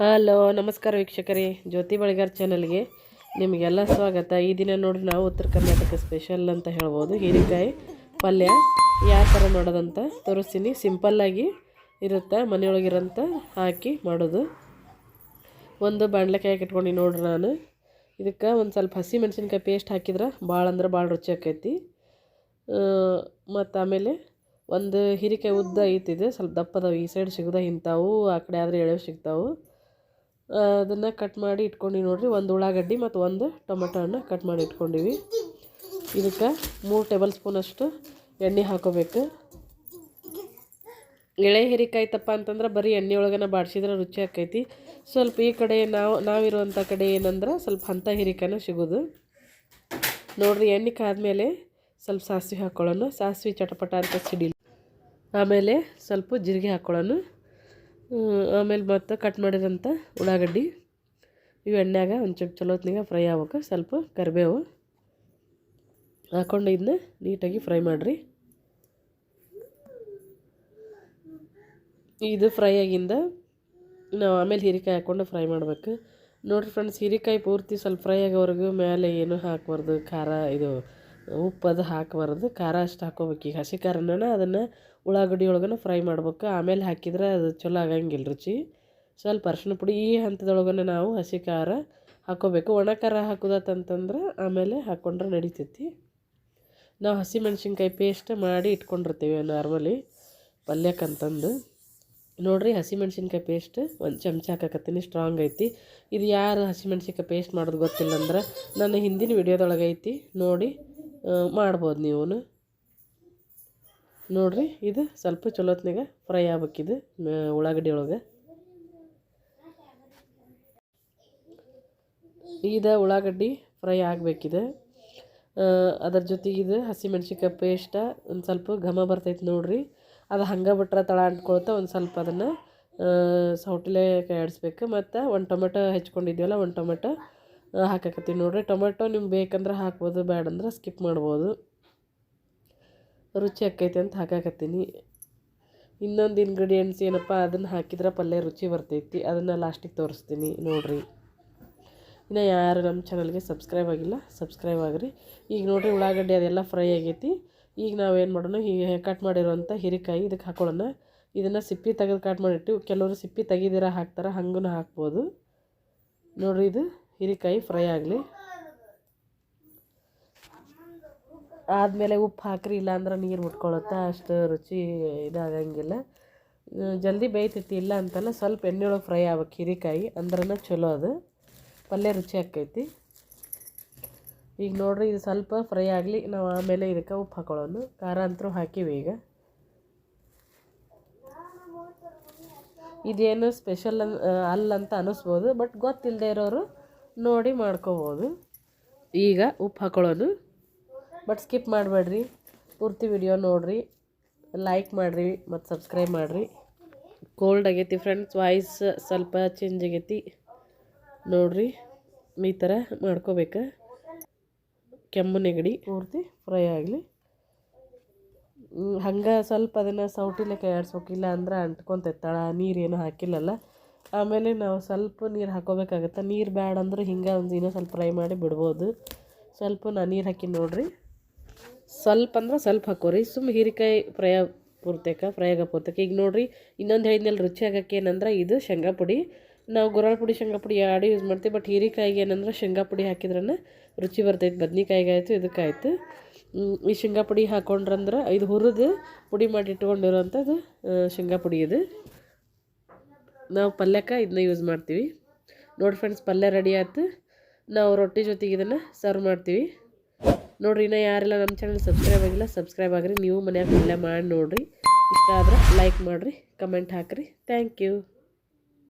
Hello, ನಮಸ್ಕಾರ ವೀಕ್ಷಕರೇ, ಜ್ಯೋತಿ ಬಳಿಗಾರ್ ಚಾನಲ್ಗೆ ನಿಮಗೆಲ್ಲ ಸ್ವಾಗತ. ಈ ದಿನ ನೋಡಿ ನಾವು ಉತ್ತರ ಕರ್ನಾಟಕ ಸ್ಪೆಷಲ್ ಅಂತ ಹೇಳ್ಬೋದು. ಹೀರೆಕಾಯಿ ಪಲ್ಯ ಯಾವ ಥರ ನೋಡೋದಂತ ತೋರಿಸ್ತೀನಿ. ಸಿಂಪಲ್ಲಾಗಿ ಇರುತ್ತೆ, ಮನೆಯೊಳಗಿರೋಂಥ ಹಾಕಿ ಮಾಡೋದು. ಒಂದು ಬಾಣ್ಲೆಕಾಯಿ ಇಟ್ಕೊಂಡು ನೋಡ್ರಿ ನಾನು. ಇದಕ್ಕೆ ಒಂದು ಸ್ವಲ್ಪ ಹಸಿ ಮೆಣಸಿನ್ಕಾಯಿ ಪೇಸ್ಟ್ ಹಾಕಿದ್ರೆ ಭಾಳ ಅಂದ್ರೆ ಭಾಳ ರುಚಿ ಆಕೈತಿ. ಮತ್ತು ಆಮೇಲೆ ಒಂದು ಹೀರೆಕಾಯಿ ಉದ್ದ ಐತಿದೆ ಸ್ವಲ್ಪ ದಪ್ಪದವು, ಈ ಸೈಡ್ ಸಿಗೋದ ಇಂಥವು, ಆ ಕಡೆ ಆದರೆ ಎಳೆವು ಸಿಗ್ತಾವು. ಅದನ್ನು ಕಟ್ ಮಾಡಿ ಇಟ್ಕೊಂಡು ನೋಡಿರಿ. ಒಂದು ಉಳ್ಳಾಗಡ್ಡಿ ಮತ್ತು ಒಂದು ಟೊಮೆಟೊ ಹಣ್ಣು ಕಟ್ ಮಾಡಿ ಇಟ್ಕೊಂಡಿವಿ. ಇದಕ್ಕೆ ಮೂರು ಟೇಬಲ್ ಸ್ಪೂನಷ್ಟು ಎಣ್ಣೆ ಹಾಕೋಬೇಕು. ಎಳೆ ಹೀರಿಕಾಯಿ ತಪ್ಪ ಅಂತಂದ್ರೆ ಬರೀ ಎಣ್ಣೆ ಒಳಗನ ಬಾಡಿಸಿದ್ರೆ ರುಚಿ ಆಕೈತಿ ಸ್ವಲ್ಪ ಈ ಕಡೆ ನಾವು ನಾವಿರುವಂಥ ಕಡೆ ಏನಂದ್ರೆ ಸ್ವಲ್ಪ ಅಂಥ ಹೀರಿಕಾಯನ ಸಿಗೋದು. ನೋಡಿರಿ, ಎಣ್ಣೆ ಕಾದ್ಮೇಲೆ ಸ್ವಲ್ಪ ಸಾಸಿವೆ ಹಾಕ್ಕೊಳ್ಳೋಣ ಸಾಸಿವೆ ಚಟಪಟ ಅಂತ ಸಿಡಿಲಿ. ಆಮೇಲೆ ಸ್ವಲ್ಪ ಜೀರಿಗೆ ಹಾಕ್ಕೊಳ್ಳೋಣ ಆಮೇಲೆ ಮತ್ತು ಕಟ್ ಮಾಡಿರೋಂಥ ಉಳ್ಳಾಗಡ್ಡಿ. ಇವು ಎಣ್ಣೆಯಾಗ ಒಂಚೂರು ಚಲೋ ಚಲೋತ್ನಾಗ ಫ್ರೈ ಆಗ್ಬೇಕು, ಸ್ವಲ್ಪ ಕರಿಬೇವು. ಹಾಕ್ಕೊಂಡು ಇದನ್ನ ನೀಟಾಗಿ ಫ್ರೈ ಮಾಡಿರಿ. ಇದು ಫ್ರೈ ಆಗಿಂದ ನಾವು ಆಮೇಲೆ ಹೀರೆಕಾಯಿ ಹಾಕ್ಕೊಂಡು ಫ್ರೈ ಮಾಡಬೇಕು. ನೋಡಿರಿ ಫ್ರೆಂಡ್ಸ್ ಹೀರೆಕಾಯಿ ಪೂರ್ತಿ ಸ್ವಲ್ಪ ಫ್ರೈ ಆಗೋವರೆಗೂ ಮೇಲೆ ಏನು ಹಾಕಬಾರ್ದು, ಖಾರ, ಇದು ಉಪ್ಪು ಅದು ಹಾಕಬಾರ್ದು, ಖಾರ ಅಷ್ಟು ಹಾಕೋಬೇಕು. ಈಗ ಹಸಿ ಖಾರನ ಅದನ್ನು ಉಳ್ಳಾಗಡ್ಡಿ ಒಳಗನ ಫ್ರೈ ಮಾಡ್ಬೇಕು. ಆಮೇಲೆ ಹಾಕಿದ್ರೆ ಅದು ಚಲೋ ಆಗಂಗಿಲ್ಲ ರುಚಿ. ಸ್ವಲ್ಪ ಅರ್ಶಿನ ಪುಡಿ ಈ ಹಂತದೊಳಗನ ನಾವು ಹಸಿ ಖಾರ ಹಾಕೋಬೇಕು. ಒಣ ಖಾರ ಹಾಕೋದತ್ತಂತಂದ್ರೆ ಆಮೇಲೆ ಹಾಕ್ಕೊಂಡ್ರೆ ನಡಿತೈತಿ. ನಾವು ಹಸಿ ಮೆಣಸಿನ್ಕಾಯಿ ಪೇಸ್ಟ್ ಮಾಡಿ ಇಟ್ಕೊಂಡಿರ್ತೀವಿ ನಾರ್ಮಲಿ ಪಲ್ಯಕ್ಕಂತಂದು. ನೋಡಿರಿ ಹಸಿಮೆಣ್ಸಿನ್ಕಾಯಿ ಪೇಸ್ಟ್ ಒಂದು ಚಮಚ ಹಾಕಕತ್ತೀನಿ ಸ್ಟ್ರಾಂಗ್ ಐತಿ. ಇದು ಯಾರು ಹಸಿಮೆಣ್ಸಿನ್ಕಾಯಿ ಪೇಸ್ಟ್ ಮಾಡೋದು ಗೊತ್ತಿಲ್ಲ ಅಂದ್ರೆ ನನ್ನ ಹಿಂದಿನ ವಿಡಿಯೋದೊಳಗೆ ಐತಿ ನೋಡಿ. ಮಾಡ್ಬೋದು ನೀವು ನೋಡಿರಿ, ಇದು ಸ್ವಲ್ಪ ಚಲೋತ್ನಾಗ ಫ್ರೈ ಆಗ್ಬೇಕಿದು ಉಳ್ಳಾಗಡ್ಡಿ ಒಳಗೆ ಇದು ಉಳ್ಳಾಗಡ್ಡಿ ಫ್ರೈ ಆಗಬೇಕಿದೆ. ಅದ್ರ ಜೊತೆಗೆ ಇದು ಹಸಿಮೆಣ್ಸಿನ್ಕಾಯಿ ಪೇಸ್ಟ ಒಂದು ಸ್ವಲ್ಪ ಘಮ ಬರ್ತೈತೆ ನೋಡಿರಿ. ಅದು ಹಂಗೆ ಬಿಟ್ರೆ ತಳ ಅಂಟ್ಕೊಳ್ತಾ ಒಂದು ಸ್ವಲ್ಪ ಅದನ್ನು ಸೌಟಲೆ ಆಡಿಸ್ಬೇಕು. ಮತ್ತು ಒಂದು ಟೊಮೆಟೊ ಹೆಚ್ಕೊಂಡಿದ್ದೀವಲ್ಲ ಒಂದು ಟೊಮೆಟೊ ಹಾಕಕತ್ತೀನಿ ನೋಡಿರಿ. ಟೊಮೆಟೊ ನಿಮ್ಗೆ ಬೇಕಂದ್ರೆ ಹಾಕ್ಬೋದು ಬೇಡಂದ್ರೆ ಸ್ಕಿಪ್ ಮಾಡ್ಬೋದು. ರುಚಿ ಆಕೈತೆ ಅಂತ ಹಾಕಾಕತ್ತೀನಿ. ಇನ್ನೊಂದು ಇಂಗ್ರೀಡಿಯೆಂಟ್ಸ್ ಏನಪ್ಪ, ಅದನ್ನು ಹಾಕಿದ್ರೆ ಪಲ್ಯ ರುಚಿ ಬರ್ತೈತಿ. ಅದನ್ನು ಲಾಸ್ಟಿಗೆ ತೋರಿಸ್ತೀನಿ ನೋಡಿರಿ. ಇನ್ನು ಯಾರು ನಮ್ಮ ಚಾನಲ್ಗೆ ಸಬ್ಸ್ಕ್ರೈಬ್ ಆಗಿಲ್ಲ ಸಬ್ಸ್ಕ್ರೈಬ್ ಆಗಿರಿ. ಈಗ ನೋಡಿರಿ ಉಳ್ಳಾಗಡ್ಡೆ ಅದೆಲ್ಲ ಫ್ರೈ ಆಗೈತಿ. ಈಗ ನಾವೇನು ಮಾಡೋಣ, ಹೀಗೆ ಕಟ್ ಮಾಡಿರೋಂಥ ಹಿರಿಕಾಯಿ ಇದಕ್ಕೆ ಹಾಕೊಳ್ಳೋಣ. ಇದನ್ನು ಸಿಪ್ಪಿ ತೆಗೆದು ಕಟ್ ಮಾಡಿಟ್ಟು ಕೆಲವರು ಸಿಪ್ಪಿ ತೆಗೆದಿರ ಹಾಕ್ತಾರೆ ಹಂಗೂ ಹಾಕ್ಬೋದು. ನೋಡಿರಿ ಇದು. ಹೀರೆಕಾಯಿ ಫ್ರೈ ಆಗಲಿ. ಆದಮೇಲೆ ಉಪ್ಪು ಹಾಕ್ರಿ, ಇಲ್ಲಾಂದ್ರೆ ನೀರು ಮುಟ್ಕೊಳುತ್ತೆ ಅಷ್ಟು ರುಚಿ ಇದಾಗಂಗಿಲ್ಲ. ಜಲ್ದಿ ಬೇಯ್ತೈತಿ, ಇಲ್ಲ ಅಂತಲ್ಲ ಸ್ವಲ್ಪ ಎಣ್ಣೆ ಒಳಗೆ ಫ್ರೈ ಆಗ್ಬೇಕು ಹೀರೆಕಾಯಿ, ಅಂದ್ರನ ಚಲೋ ಅದು. ಪಲ್ಯ ರುಚಿ ಆಕೈತಿ ಈಗ ನೋಡ್ರಿ, ಇದು ಸ್ವಲ್ಪ ಫ್ರೈ ಆಗಲಿ, ನಾವು ಆಮೇಲೆ ಇದಕ್ಕೆ ಉಪ್ಪು ಹಾಕೊಳ್ಳೋಣ. ಖಾರ ಅಂತರೂ ಹಾಕಿವಿ ಈಗ. ಇದೇನು ಸ್ಪೆಷಲ್ ಅಲ್ಲ ಅಂತ ಅನ್ನಿಸ್ಬೋದು ಬಟ್ ಗೊತ್ತಿಲ್ಲದೆ ಇರೋರು ನೋಡಿ ಮಾಡ್ಕೋಬೋದು. ಈಗ ಉಪ್ಪು ಹಾಕೊಳ್ಳೋಣ ಬಟ್ ಸ್ಕಿಪ್ ಮಾಡಬೇಡ್ರಿ. ಪೂರ್ತಿ ವಿಡಿಯೋ ನೋಡಿರಿ. ಲೈಕ್ ಮಾಡಿರಿ ಮತ್ತು ಸಬ್ಸ್ಕ್ರೈಬ್ ಮಾಡಿರಿ. ಕೋಲ್ಡ್ ಆಗೈತಿ ಫ್ರೆಂಡ್ಸ್ ವಾಯ್ಸ್ ಸ್ವಲ್ಪ ಚೇಂಜ್ ಆಗೈತಿ. ನೋಡಿರಿ ಈ ಥರ ಮಾಡ್ಕೋಬೇಕು. ಕೆಮ್ಮು ನೆಗಡಿ ಪೂರ್ತಿ ಫ್ರೈ ಆಗಲಿ. ಹಂಗೆ ಸ್ವಲ್ಪ ಅದನ್ನು ಸೌಟಿಲೆ ಕೈ ಆಡ್ಸೋಕಿಲ್ಲ ಅಂದ್ರೆ ಅಂಟ್ಕೊತೈತೆ ತಳ ನೀರೇನು ಹಾಕಿಲ್ಲಲ್ಲ. ಆಮೇಲೆ ನಾವು ಸ್ವಲ್ಪ ನೀರು ಹಾಕೋಬೇಕಾಗತ್ತೆ. ನೀರು ಬ್ಯಾಡ ಅಂದ್ರೆ ಹಿಂಗೆ ಒಂದು ಇನ್ನೂ ಸ್ವಲ್ಪ ಫ್ರೈ ಮಾಡಿ ಬಿಡ್ಬೋದು. ಸ್ವಲ್ಪ ನಾನು ನೀರು ಹಾಕಿ ನೋಡಿರಿ. ಸ್ವಲ್ಪ ಅಂದ್ರೆ ಸ್ವಲ್ಪ ಹಾಕೋರಿ. ಸುಮ್ಮ ಹೀರಿಕಾಯಿ ಫ್ರೈ ಪೂರ್ತಕ ಫ್ರೈ ಆಗ ಪೂರ್ತಕ ಈಗ ನೋಡಿರಿ, ಇನ್ನೊಂದು ಹೇಳಿದ್ಮೇಲೆ ರುಚಿ ಆಗಕ್ಕೆ ಏನಂದ್ರೆ ಇದು ಶೇಂಗಾ ಪುಡಿ. ನಾವು ಗುರಾಳ ಪುಡಿ, ಶೇಂಗಾ ಪುಡಿ ಎರಡು ಯೂಸ್ ಮಾಡ್ತೀವಿ ಬಟ್ ಹೀರಿಕಾಯಿಗೆ ಏನಂದ್ರೆ ಶೇಂಗಾ ಪುಡಿ ಹಾಕಿದ್ರೆ ರುಚಿ ಬರ್ತೈತೆ. ಬದ್ನಿಕಾಯಿಗೆ ಆಯಿತು ಇದಕ್ಕಾಯ್ತು ಈ ಶೇಂಗಾ ಪುಡಿ ಹಾಕೊಂಡ್ರಂದ್ರೆ ಇದು ಹುರಿದು ಪುಡಿ ಮಾಡಿ ಇಟ್ಕೊಂಡಿರೋಂಥದ್ದು ಶೇಂಗಾ ಪುಡಿ ಇದು. ನಾವು ಪಲ್ಯಕ್ಕೆ ಇದನ್ನ ಯೂಸ್ ಮಾಡ್ತೀವಿ. ನೋಡಿ ಫ್ರೆಂಡ್ಸ್ ಪಲ್ಯ ರೆಡಿ ಆಯ್ತು. ನಾವು ರೊಟ್ಟಿ ಜೊತೆಗೆ ಇದನ್ನು ಸರ್ವ್ ಮಾಡ್ತೀವಿ. ನೋಡಿರಿ, ಇನ್ನೂ ಯಾರೆಲ್ಲ ನಮ್ಮ ಚಾನಲ್ ಸಬ್ಸ್ಕ್ರೈಬ್ ಆಗಿಲ್ಲ ಸಬ್ಸ್ಕ್ರೈಬ್ ಆಗಿರಿ. ನೀವು ಮನೆಯಾಗ ಪಲ್ಯ ಮಾಡಿ ನೋಡಿರಿ. ಇಷ್ಟ ಆದ್ರೆ ಲೈಕ್ ಮಾಡಿರಿ ಕಮೆಂಟ್ ಹಾಕಿರಿ. Thank you